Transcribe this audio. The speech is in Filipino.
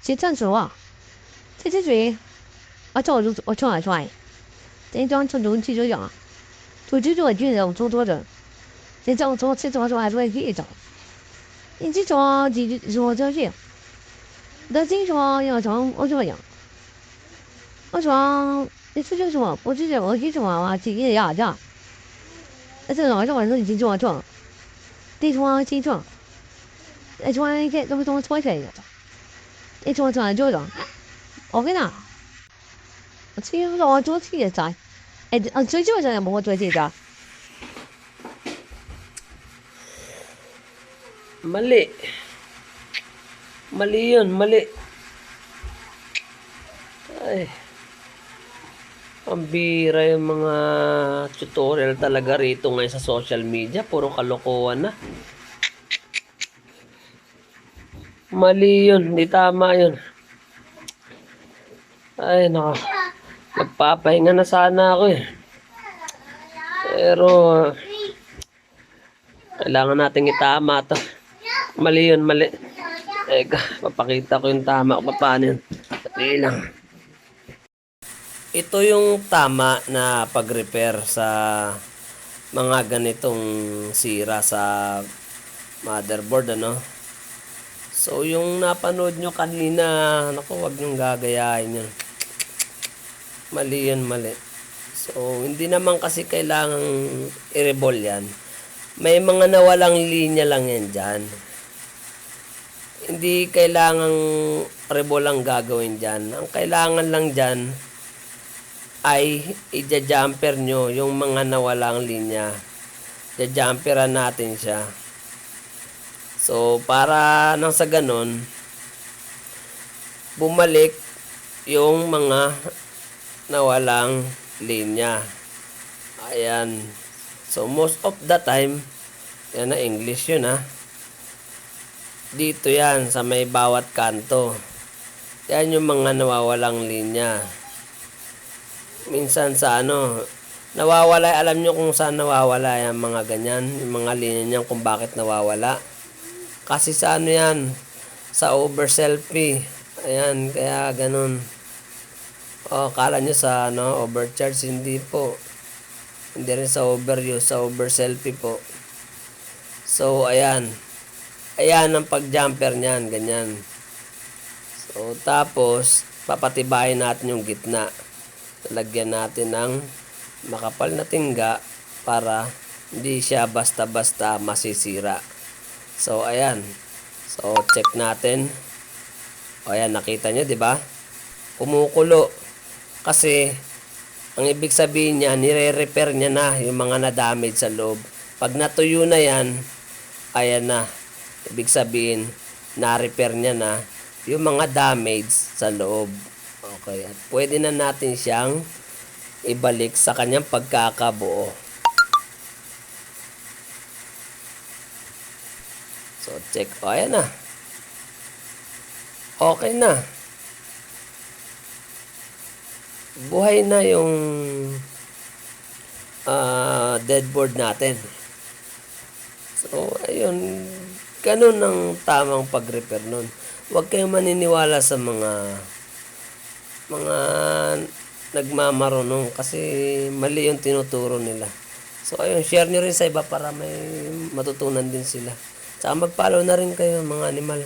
接站住啊！这只嘴，我叫我我冲我出去，这装出东西就讲，我就做军人，我做多的，这装做这装装还做一种，你这装几如何做去？那这装要装我怎么样？我装你出去什么？我直接我去什么啊？几个要叫？那这老张我说你去装装，这装这装，那装这怎么怎么穿起来的？你做做做做，我跟你，我知道我做自己仔，诶，我最主要就系冇我做自己仔。 Mali. Mali yun, mali. Ay. Ang bira yung mga tutorial talaga rito ngayon sa social media. Puro kalokohan na. Mali yun. Hindi tama yun. Ay, naka. Magpapahinga na sana ako eh. Pero, kailangan nating itama to. Mali yun, mali. Eka, papakita ko yung tama kung paano yun. Sandali lang. Ito yung tama na pag-repair sa mga ganitong sira sa motherboard, ano. So, yung napanood nyo kanina, naku, wag nyong gagayahin yun. Mali yun, mali. So, hindi naman kasi kailangang i-rebol yan. May mga nawalang linya lang yan dyan. Hindi kailangang rebol ang gagawin dyan. Ang kailangan lang dyan ay i-jumper nyo yung mga nawalang linya. I-jumperan natin siya. So, para nang sa ganon, bumalik yung mga nawalang linya. Ayan. So, most of the time, yan na English yun ha. Dito yan, sa may bawat kanto. Yan yung mga nawawalang linya. Minsan sa ano, nawawala, alam nyo kung saan nawawala yung mga ganyan, yung mga linya niyan kung bakit nawawala. Kasi sa ano yan, sa over selfie. Ayan, kaya ganun. O, kala nyo sa ano, overcharge, hindi po. Hindi rin sa overuse, sa over selfie po. So, ayan. Ayan ang pag-jumper niyan, ganyan. So, tapos, papatibayin natin yung gitna. Lagyan natin ng makapal na tingga para hindi siya basta-basta masisira. So, ayan. So, check natin. O, ayan, nakita nyo, di ba? Kumukulo. Kasi, ang ibig sabihin niya, nire-repair niya na yung mga na-damage sa loob. Pag natuyo na yan, ayan na. Ibig sabihin, na-repair niya na yung mga damage sa loob. Okay. At pwede na natin siyang ibalik sa kanyang pagkakabuo. So, check. O, ayan na. Okay na. Buhay na yung ah, deadboard natin. So, ayun. Ganun ang tamang pag-repair nun. Huwag kayong maniniwala sa mga mga nagmamarunong kasi mali yung tinuturo nila. So, ayun, share nyo rin sa iba para may matutunan din sila. Tsaka mag-follow na rin kayo mga animal.